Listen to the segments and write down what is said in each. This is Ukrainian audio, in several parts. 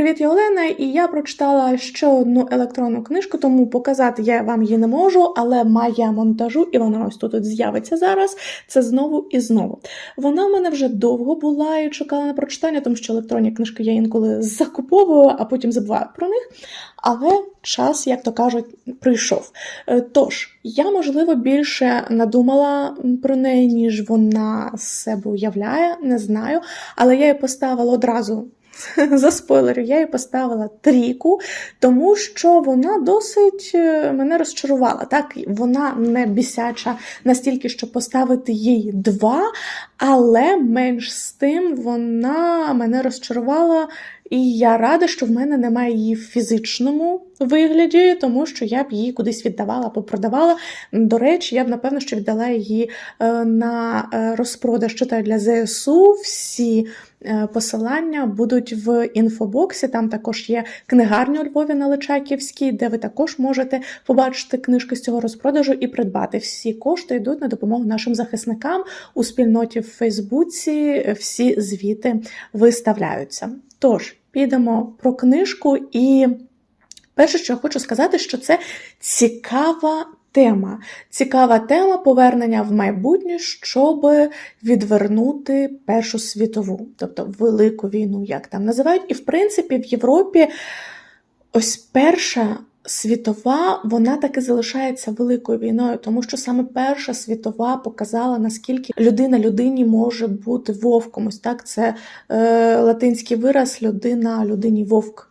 Привіт, Олена, і я прочитала ще одну електронну книжку, тому показати я вам її не можу, але має монтажу, і вона ось тут з'явиться зараз. Це знову і знову. Вона в мене вже довго була і чекала на прочитання, тому що електронні книжки я інколи закуповую, а потім забуваю про них. Але час, як то кажуть, прийшов. Е, Тож, я, можливо, більше надумала про неї, ніж вона з себе уявляє, не знаю. Але я її поставила одразу за спойлерів, я їй поставила трійку, тому що вона досить е, мене розчарувала. Так, вона не бісяча настільки, щоб поставити їй два, але менш з тим вона мене розчарувала. І я рада, що в мене немає її в фізичному вигляді, тому що я б її кудись віддавала або продавала. До речі, я б напевно що віддала її е, на е, розпродаж читаю для ЗСУ. Всі посилання будуть в інфобоксі. Там також є книгарня у Львові на Личаківській, де ви також можете побачити книжки з цього розпродажу і придбати. Всі кошти йдуть на допомогу нашим захисникам у спільноті в Фейсбуці. Всі звіти виставляються. Тож, підемо про книжку, і перше, що я хочу сказати, що це цікава тема. Цікава тема повернення в майбутнє, щоб відвернути Першу світову, тобто Велику війну, як там називають. І, в принципі, в Європі ось перша. Світова, вона таки залишається великою війною, тому що саме Перша світова показала, наскільки людина людині може бути вовком. Ось так це е, латинський вираз людина людині вовк.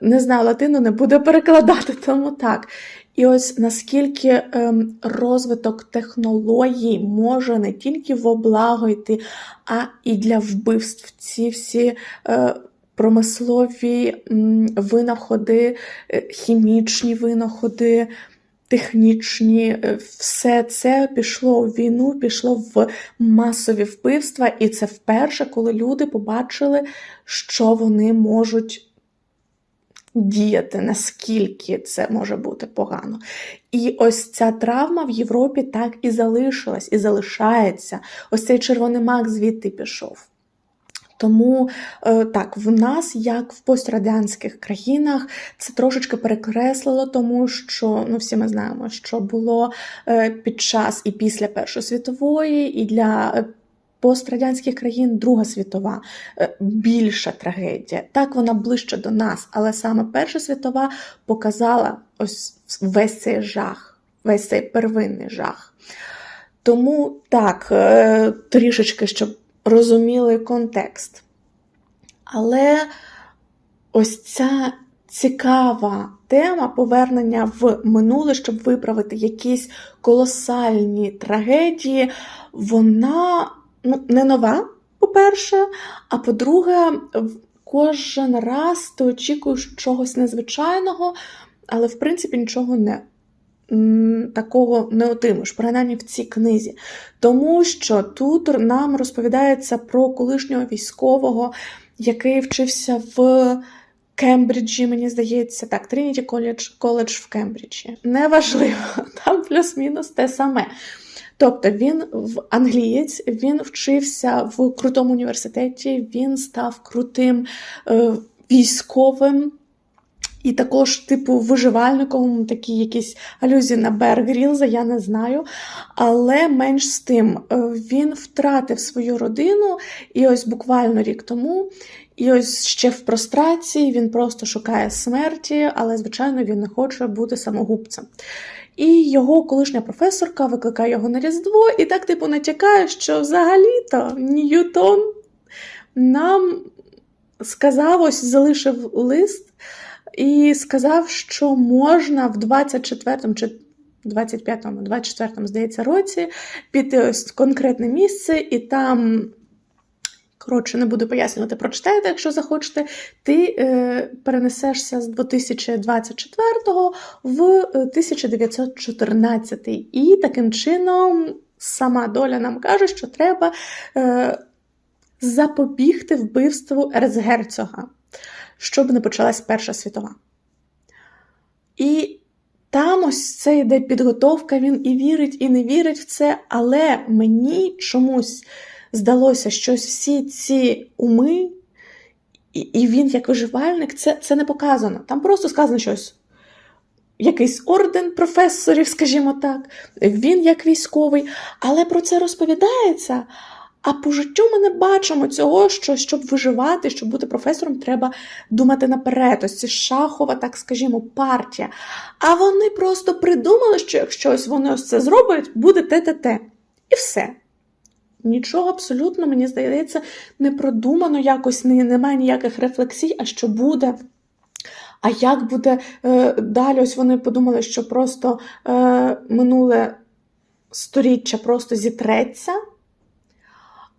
Не знаю, латину не буде перекладати, тому так. І ось наскільки ем, розвиток технологій може не тільки в облаго йти, а і для вбивств. Ці всі. Е, промислові винаходи, е, хімічні винаходи, технічні, е, все це пішло у війну, пішло в масові вбивства, і це вперше, коли люди побачили, що вони можуть. Діяти, наскільки це може бути погано. І ось ця травма в Європі так і залишилась, і залишається. Ось цей червоний мак звідти пішов. Тому е, так, в нас, як в пострадянських країнах, це трошечки перекреслило, тому що ну всі ми знаємо, що було е, під час і після Першої світової, і для е, пострадянських країн Друга світова більша трагедія. Так, вона ближче до нас, але саме Перша світова показала ось весь цей жах, весь цей первинний жах. Тому так, трішечки, щоб розуміли контекст. Але ось ця цікава тема повернення в минуле, щоб виправити якісь колосальні трагедії, вона не нова, по-перше, а по-друге, кожен раз ти очікуєш чогось незвичайного, але в принципі нічого не такого не отримаєш, принаймні в цій книзі. Тому що тут нам розповідається про колишнього військового, який вчився в Кембриджі, мені здається, так, Трініті коледж, коледж в Кембриджі. Неважливо, там плюс-мінус те саме. Тобто він в англієць, він вчився в крутому університеті, він став крутим е, військовим. І також, типу, виживальником, такі якісь алюзії на Бер Грілза, я не знаю. Але менш з тим, е, він втратив свою родину, і ось буквально рік тому, і ось ще в прострації він просто шукає смерті, але, звичайно, він не хоче бути самогубцем. І його колишня професорка викликає його на Різдво, і так, типу, натякає, що взагалі-то Ньютон нам сказав, ось залишив лист і сказав, що можна в 24-му чи 25-му, 24-му, здається, році піти ось конкретне місце, і там. Коротше, не буду пояснювати, прочитайте, якщо захочете, ти е, перенесешся з 2024 в 1914. І таким чином сама доля нам каже, що треба е, запобігти вбивству ерцгерцога щоб не почалась Перша світова. І там ось це йде підготовка, він і вірить, і не вірить в це, але мені чомусь здалося, що всі ці уми І, і він, як виживальник, це, це не показано. Там просто сказано щось. Якийсь орден професорів, скажімо так, він як військовий, але про це розповідається. А по життю ми не бачимо цього, що щоб виживати, щоб бути професором, треба думати наперед. Ось шахова, так скажімо, партія. А вони просто придумали, що якщо ось вони ось це зроблять, буде те-те-те. І все. Нічого абсолютно, мені здається, не продумано якось, не, немає ніяких рефлексій, а що буде. А як буде е, далі? Ось вони подумали, що просто е, минуле сторіччя просто зітреться,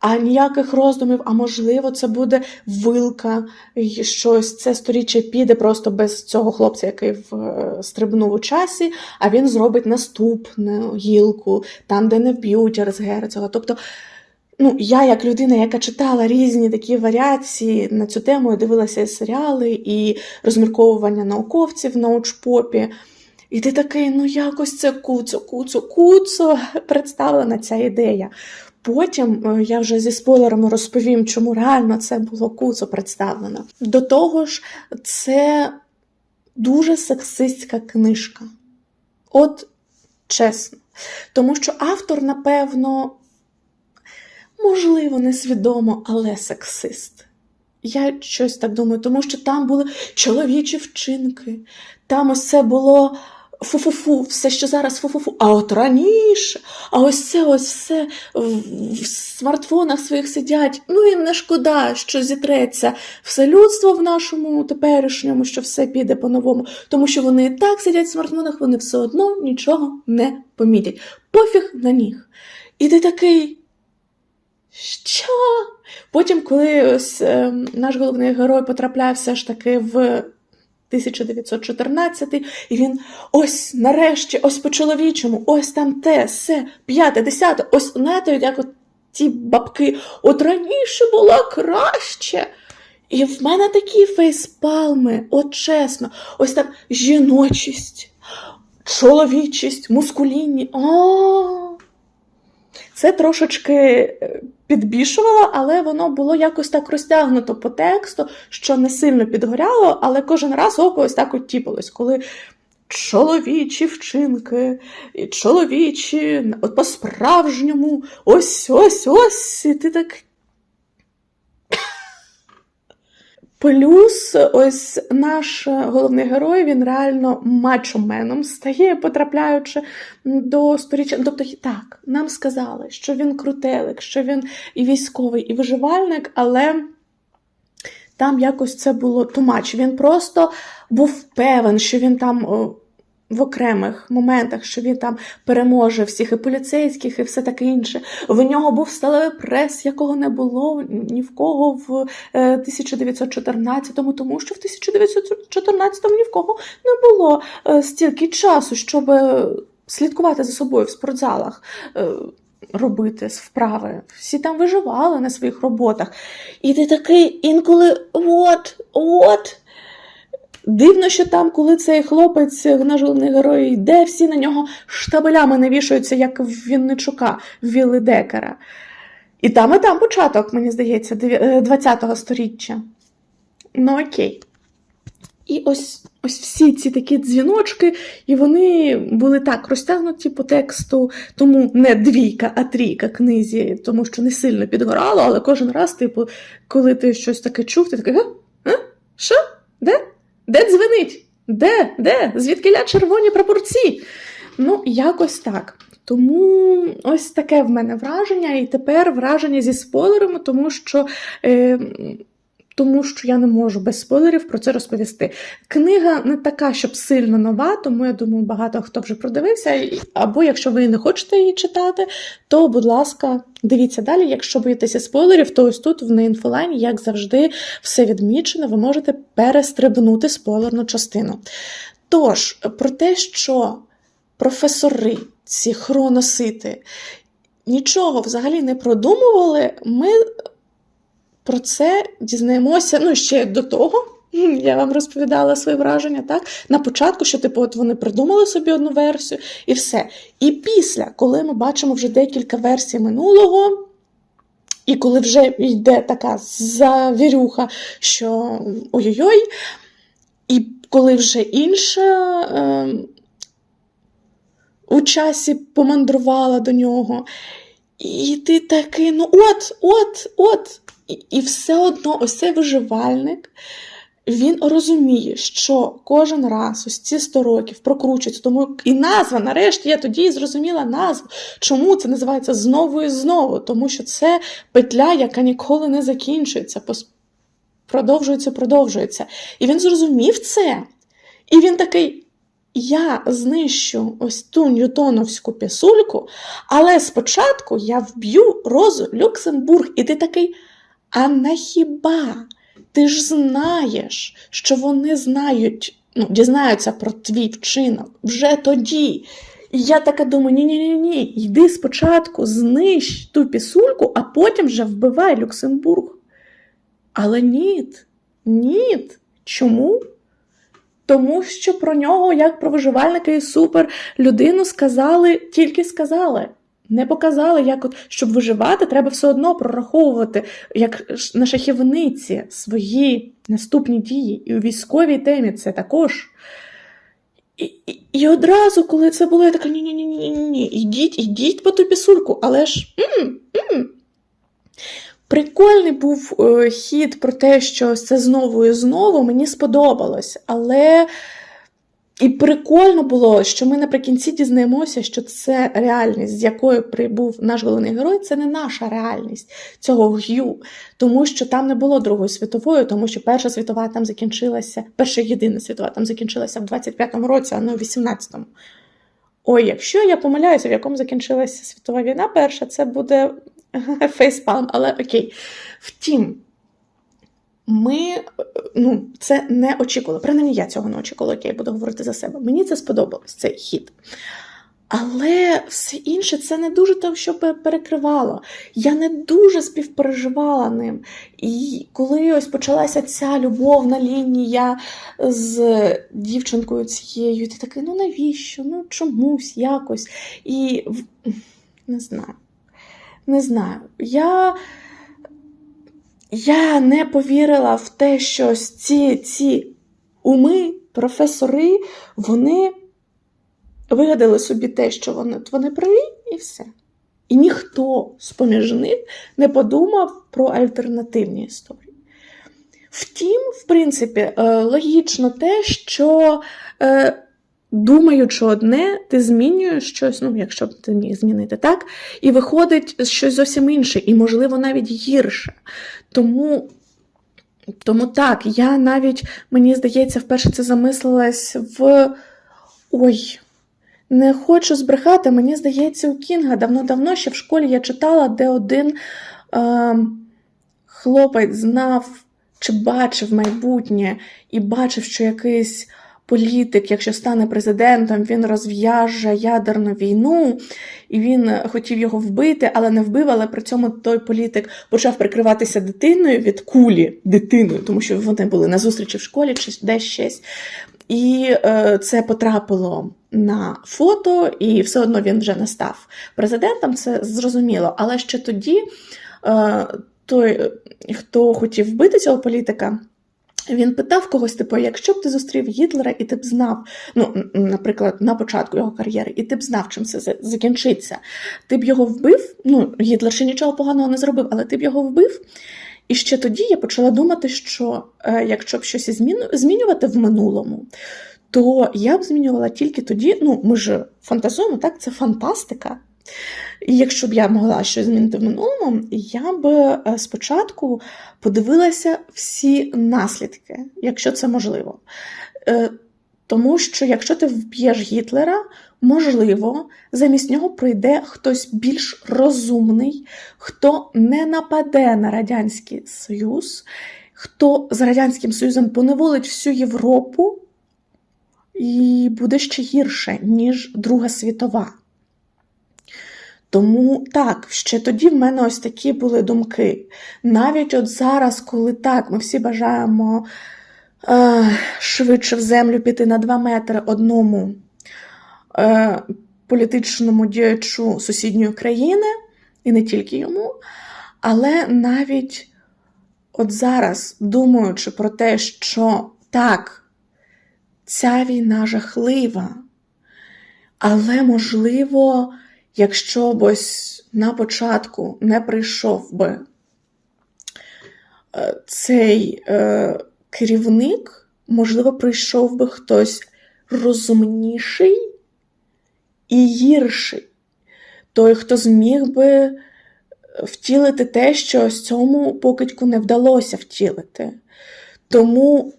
а ніяких роздумів, а можливо, це буде вилка, щось це сторіччя піде просто без цього хлопця, який е, стрибнув у часі, а він зробить наступну гілку, там, де не вб'ють через герцога. Тобто, ну, я, як людина, яка читала різні такі варіації на цю тему, і дивилася і серіали, і розмірковування науковців на научпопі. І ти такий, ну якось це куцо, куцо, куцо представлена ця ідея. Потім е, я вже зі спойлерами розповім, чому реально це було куцо представлено. До того ж, це дуже сексистська книжка. От чесно. Тому що автор, напевно, можливо, несвідомо, але сексист. Я щось так думаю, тому що там були чоловічі вчинки, там це було фу-фу-фу, все, що зараз фу-фу-фу. А от раніше, а ось це ось все в, смартфонах своїх сидять. Ну їм не шкода, що зітреться все людство в нашому теперішньому, що все піде по-новому, тому що вони і так сидять в смартфонах, вони все одно нічого не помітять. Пофіг на них. І ти такий. Що? Потім, коли ось, е, наш головний герой потрапляє все ж таки в 1914, і він ось нарешті, ось по-чоловічому, ось там те, все, п'яте, десяте, ось знаєте, як от ті бабки, от раніше було краще. І в мене такі фейспалми, от чесно, ось там жіночість, чоловічість, мускулінні. О! Це трошечки підбішувало, але воно було якось так розтягнуто по тексту, що не сильно підгоряло, але кожен раз око ось так оттіпалось, коли чоловічі вчинки, чоловічі, от по-справжньому, ось ось ось, і ти так. Плюс ось наш головний герой, він реально мачоменом стає, потрапляючи до сторіччя. Тобто, так, нам сказали, що він крутелик, що він і військовий, і виживальник, але там якось це було тумач. Він просто був певен, що він там о, в окремих моментах, що він там переможе всіх і поліцейських, і все таке інше. В нього був сталевий прес, якого не було ні в кого в е, 1914-му, тому що в 1914-му ні в кого не було е, стільки часу, щоб е, слідкувати за собою в спортзалах. е, Робити вправи, всі там виживали на своїх роботах. І ти такий інколи от, от. Дивно, що там, коли цей хлопець, наш герой, йде, всі на нього штабелями не вішаються, як в Вінничука, в Вілли Декера. І там, і там початок, мені здається, 20-го сторіччя. Ну окей. І ось ось всі ці такі дзвіночки, і вони були так розтягнуті по тексту, тому не двійка, а трійка книзі, тому що не сильно підгорало, але кожен раз, типу, коли ти щось таке чув, ти такий, а? А? Що? Де? Де дзвенить? Де? Де? Звідки ля червоні прапорці? Ну, якось так. Тому ось таке в мене враження, і тепер враження зі спойлерами, тому що. Е, тому що я не можу без спойлерів про це розповісти. Книга не така, щоб сильно нова, тому я думаю, багато хто вже продивився. Або якщо ви не хочете її читати, то, будь ласка, дивіться далі. Якщо боїтеся спойлерів, то ось тут в інфолайні, як завжди, все відмічено, ви можете перестрибнути спойлерну частину. Тож, про те, що професори, ці хроносити, нічого взагалі не продумували, ми про це дізнаємося ну, ще до того. Я вам розповідала свої враження, так? На початку, що типу, от вони придумали собі одну версію, і все. І після, коли ми бачимо вже декілька версій минулого, І коли вже йде така завірюха, що ой-ой-ой, і коли вже інша е, у часі помандрувала до нього, і ти такий, ну от, от, от. І, все одно ось цей виживальник. Він розуміє, що кожен раз ось ці 100 років прокручується, тому і назва, нарешті, я тоді зрозуміла назву. Чому це називається знову і знову? Тому що це петля, яка ніколи не закінчується, продовжується, продовжується. І він зрозумів це. І він такий: я знищу ось ту ньютоновську пісульку, але спочатку я вб'ю Розу Люксембург. І ти такий, а на хіба? Ти ж знаєш, що вони знають, ну, дізнаються про твій вчинок вже тоді. І я така думаю: ні-ні-ні, ні, йди спочатку, знищ ту пісульку, а потім вже вбивай Люксембург. Але ніт, ніт. Чому? Тому що про нього, як про виживальника і супер людину, сказали, тільки сказали. Не показали, як от, щоб виживати, треба все одно прораховувати, як на шахівниці свої наступні дії. І у військовій темі це також. І, і, і одразу, коли це було, я така: ні-ні-ні, ідіть, ідіть по ту пісульку, але ж. м м Прикольний був е, хід про те, що це знову і знову мені сподобалось. Але і прикольно було, що ми наприкінці дізнаємося, що це реальність, з якою прибув наш головний герой, це не наша реальність цього г'ю, тому що там не було Другої світової, тому що Перша світова там закінчилася, перша єдина світова там закінчилася в 25-му році, а не у 18-му. Ой, якщо я помиляюся, в якому закінчилася світова війна, перша це буде фейспалм, але окей. Втім, ми е, ну, це не очікували. Принаймні, я цього не очікувала, окей, буду говорити за себе. Мені це сподобалось, цей хід. Але все інше це не дуже там, що перекривало. Я не дуже співпереживала ним. І коли ось почалася ця любовна лінія з дівчинкою цією, ти такий, ну навіщо? Ну чомусь, якось. І не знаю. Не знаю. Я, я не повірила в те, що ці, ці уми, професори, вони вигадали собі те, що вони, вони праві, і все. І ніхто з-поміж них не подумав про альтернативні історії. Втім, в принципі, е, логічно те, що е, думаючи одне, ти змінюєш щось, ну, якщо б ти міг змінити так, і виходить щось зовсім інше, і, можливо, навіть гірше. Тому, тому так, я навіть, мені здається, вперше це замислилась в. Ой. Не хочу збрехати, мені здається, у Кінга давно-давно ще в школі я читала, де один е, хлопець знав чи бачив майбутнє і бачив, що якийсь політик, якщо стане президентом, він розв'яже ядерну війну, і він хотів його вбити, але не вбив. Але при цьому той політик почав прикриватися дитиною від кулі дитиною, тому що вони були на зустрічі в школі чи десь щось. І е, це потрапило на фото, і все одно він вже не став президентом. Це зрозуміло. Але ще тоді е, той, хто хотів вбити цього політика, він питав когось, типу, якщо б ти зустрів Гітлера, і ти б знав, ну, наприклад, на початку його кар'єри, і ти б знав, чим це закінчиться, ти б його вбив. Ну, Гітлер ще нічого поганого не зробив, але ти б його вбив. І ще тоді я почала думати, що е, якщо б щось зміну, змінювати в минулому, то я б змінювала тільки тоді. Ну, ми ж фантазуємо, так? Це фантастика. І якщо б я могла щось змінити в минулому, я б е, спочатку подивилася всі наслідки, якщо це можливо. Е, Тому що якщо ти вб'єш Гітлера, можливо, замість нього прийде хтось більш розумний, хто не нападе на Радянський Союз, хто з Радянським Союзом поневолить всю Європу, і буде ще гірше, ніж Друга світова. Тому так, ще тоді в мене ось такі були думки. Навіть от зараз, коли так, ми всі бажаємо е, швидше в землю піти на 2 метри одному е, політичному діячу сусідньої країни, і не тільки йому. Але навіть от зараз, думаючи про те, що так, ця війна жахлива, але можливо, якщо б ось на початку не прийшов би е, цей е, керівник, можливо, прийшов би хтось розумніший і гірший. Той, хто зміг би втілити те, що ось цьому покидьку не вдалося втілити. Тому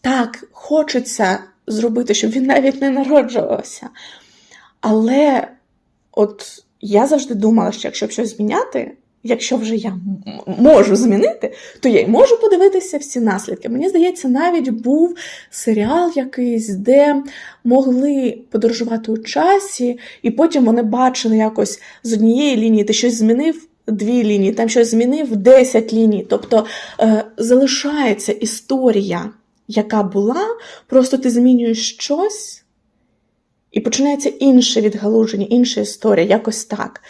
так, хочеться зробити, щоб він навіть не народжувався. Але от я завжди думала, що якщо б щось зміняти, якщо вже я можу змінити, то я й можу подивитися всі наслідки. Мені здається, навіть був серіал якийсь, де могли подорожувати у часі, і потім вони бачили якось з однієї лінії ти щось змінив. Дві лінії, там щось змінив 10 ліній. Тобто е, залишається історія, яка була, просто ти змінюєш щось, і починається інше відгалуження, інша історія, якось так.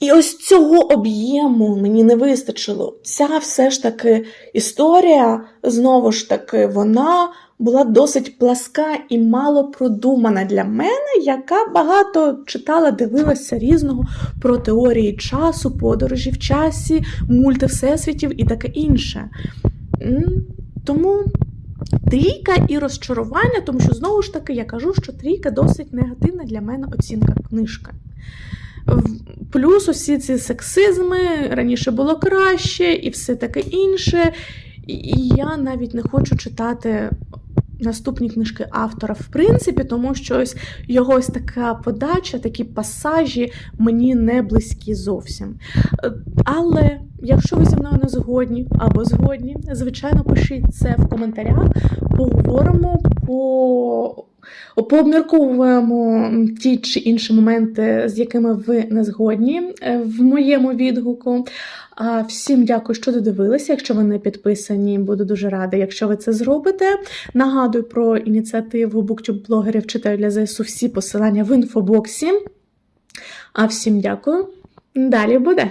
І ось цього об'єму мені не вистачило. Ця все ж таки історія, знову ж таки, вона була досить пласка і мало продумана для мене, яка багато читала, дивилася різного про теорії часу, подорожі в часі, мульти всесвітів і таке інше. Тому трійка і розчарування, тому що знову ж таки я кажу, що трійка досить негативна для мене оцінка книжка. Плюс усі ці сексизми раніше було краще і все таке інше. І я навіть не хочу читати наступні книжки автора, в принципі, тому що ось його ось така подача, такі пасажі мені не близькі зовсім. Але якщо ви зі мною не згодні або згодні, звичайно, пишіть це в коментарях. Поговоримо по. Пообмірковуємо ті чи інші моменти, з якими ви не згодні е, в моєму відгуку. Всім дякую, що додивилися. Якщо ви не підписані, буду дуже рада, якщо ви це зробите. Нагадую про ініціативу буктюб-блогерів читаю для ЗСУ всі посилання в інфобоксі. А всім дякую. Далі буде.